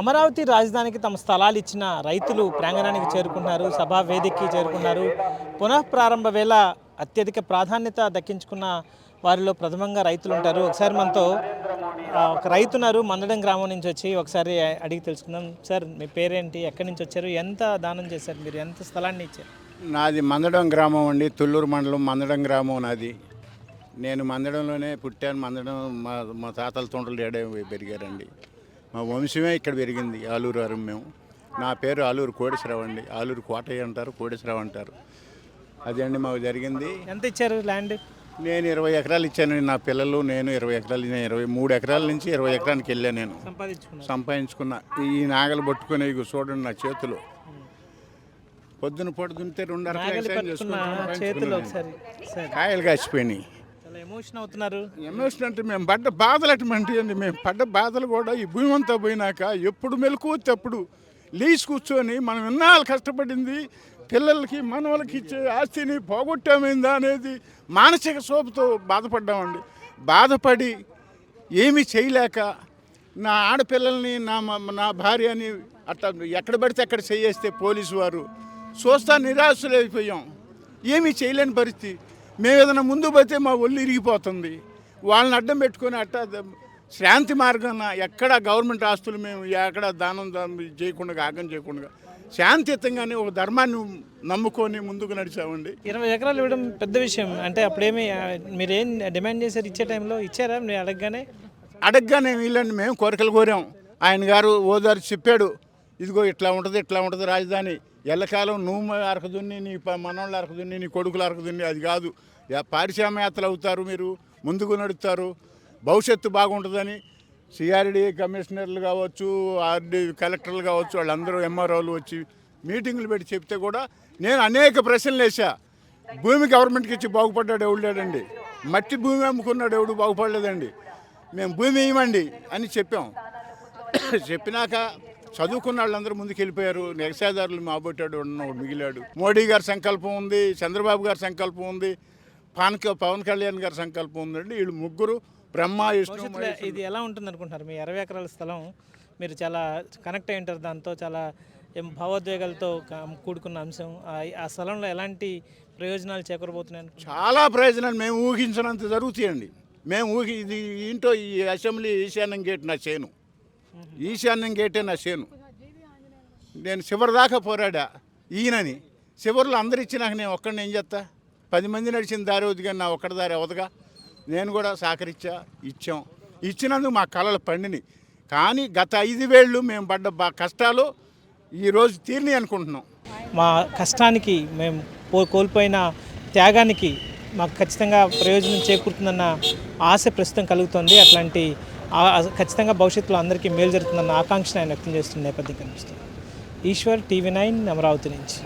అమరావతి రాజధానికి తమ స్థలాలు ఇచ్చిన రైతులు ప్రాంగణానికి చేరుకున్నారు సభా వేదికకి చేరుకున్నారు. పునఃప్రారంభ వేళ అత్యధిక ప్రాధాన్యత దక్కించుకున్న వారిలో ప్రథమంగా రైతులు ఉంటారు. ఒకసారి మనతో ఒక రైతున్నారు మందడం గ్రామం నుంచి వచ్చి ఒకసారి అడిగి తెలుసుకుందాం. సార్ మీ పేరేంటి ఎక్కడి నుంచి వచ్చారు ఎంత దానం చేశారు మీరు ఎంత స్థలాన్ని ఇచ్చారు? నాది మందడం గ్రామం అండి తుళ్ళూరు మండలం మందడం గ్రామం నాది. నేను మందడంలోనే పుట్టాను మందడం మా మా తాతల తొండలు ఏడే పెరిగారండి. మా వంశమే ఇక్కడ పెరిగింది ఆలూరు అరం మేము. నా పేరు ఆలూరు కోటేశ్వరరావు అండి. ఆలూరు కోటయ్య అంటారు కోటేశ్వరరావు అంటారు. అదే అండి మాకు జరిగింది. ఎంత ఇచ్చారు ల్యాండ్? నేను ఇరవై ఎకరాలు ఇచ్చానండి. నా పిల్లలు నేను ఇరవై ఎకరాలు నేను ఇరవై మూడు ఎకరాల నుంచి ఇరవై ఎకరానికి వెళ్ళాను నేను. సంపాదించుకున్న ఈ నాగలు పట్టుకునే ఇగో చూడండి నా చేతులు. పొద్దున దున్నితే రెండు కాయలు కాసిపోయినాయి. చాలా ఎమోషన్ అవుతున్నారు. ఎమోషన్ అంటే మేము పడ్డ బాధలు అటువంటి అండి. మేము పడ్డ బాధలు కూడా ఈ భూమి అంతా పోయినాక ఎప్పుడు మెలకు అప్పుడు లీజ్ కూర్చొని మనం ఎన్నాళ్ళు కష్టపడింది పిల్లలకి మనవలకి ఇచ్చే ఆస్తిని పోగొట్టామైందా అనేది మానసిక శోభతో బాధపడ్డామండి. బాధపడి ఏమీ చేయలేక నా ఆడపిల్లల్ని నా మ- నా భార్యని అట్లా ఎక్కడ పడితే అక్కడ చేయేస్తే పోలీసు వారు. చూస్తా నిరాశలైపోయాం ఏమీ చేయలేని పరిస్థితి. మేము ఏదైనా ముందు పోతే మా ఒళ్ళు ఇరిగిపోతుంది. వాళ్ళని అడ్డం పెట్టుకొని అట్ట శాంతి మార్గాన ఎక్కడ గవర్నమెంట్ ఆస్తులు మేము ఎక్కడ దానం దానం చేయకుండా ఆగం చేయకుండా శాంతియుతంగానే ఒక ధర్మాన్ని నమ్ముకొని ముందుకు నడిచామండి. ఇరవై ఎకరాలు ఇవ్వడం పెద్ద విషయం. అంటే అప్పుడేమి మీరేం డిమాండ్ చేశారు ఇచ్చే టైంలో? ఇచ్చారా? మీరు అడగగానే? అడగగానే వీళ్ళని మేము కోరికలు కోరాం. ఆయన గారు ఓదారు చెప్పాడు. ఇదిగో ఇట్లా ఉంటుంది ఇట్లా ఉంటుంది రాజధాని. ఎల్లకాలం నువ్వు అరకదున్ని నీ ప- అరకదున్ని నీ కొడుకులు అరకదున్ని అది కాదు. యా- పారిశ్రామికవేత్తలు అవుతారు మీరు ముందుకు నడుస్తారు. భవిష్యత్తు బాగుంటుందని సిఆర్డి కమిషనర్లు కావచ్చు ఆర్డి కలెక్టర్లు కావచ్చు వాళ్ళందరూ ఎంఆర్ఓలు వచ్చి మీటింగులు పెట్టి చెప్తే కూడా నేను అనేక ప్రశ్నలు వేసా భూమి గవర్నమెంట్కి ఇచ్చి బాగుపడ్డాడు ఎవడు లేడండి? మట్టి భూమి అమ్ముకున్నాడు ఎవడు బాగుపడలేదండి? మేము భూమి ఇవ్వండి అని చెప్పాం. చెప్పినాక చదువుకున్న వాళ్ళందరూ ముందుకు వెళ్ళిపోయారు వ్యవసాయదారులు మాబొట్టాడు ఉన్నవాడు మిగిలాడు. మోడీ గారి సంకల్పం ఉంది చంద్రబాబు గారి సంకల్పం ఉంది పవన్ పవన్ కళ్యాణ్ గారి సంకల్పం ఉందండి. వీళ్ళు ముగ్గురు బ్రహ్మ విష్ణు ఇది ఎలా ఉంటుంది అనుకుంటున్నారు మీ ఇరవై ఎకరాల స్థలం మీరు చాలా కనెక్ట్ అయి ఉంటారు దాంతో చాలా భావోద్వేగాలతో కూడుకున్న అంశం. ఆ- ఆ స్థలంలో ఎలాంటి ప్రయోజనాలు చేకూరబోతున్నాయి? చాలా ప్రయోజనాలు. మేము ఊహించినంత జరుగుతాయండి. మేము ఊహి ఇది ఏంటో ఈ అసెంబ్లీ ఈశాన్యం గేట్ నా చేను. ఈశాన్యం గేటే నా చేను. నేను చివరి దాకా పోరాడా? ఈయనని. చివరిలో అందరు ఇచ్చినాక నేను ఒక్కడిని ఏం చేస్తా? పది మంది నడిచిన దారి అవుతుంది కానీ నా ఒక్కడి దారి అవదుగా. నేను కూడా సహకరించా ఇచ్చాం. ఇచ్చినందుకు మా కళలు పండిని కానీ గత ఐదు వేళ్ళు మేము పడ్డ బా కష్టాలు ఈరోజు తీరిని అనుకుంటున్నాం. మా కష్టానికి మేము కోల్పోయిన త్యాగానికి మాకు ఖచ్చితంగా ప్రయోజనం చేకూరుతుందన్న ఆశ ప్రస్తుతం కలుగుతుంది. అట్లాంటి ఖచ్చితంగా భవిష్యత్తులో అందరికీ మేలు జరుగుతుందన్న ఆకాంక్షను ఆయన వ్యక్తం చేస్తున్న నేపథ్యం కనిపిస్తుంది. ఈశ్వర్ టీవీ నైన్ అమరావతి నుంచి.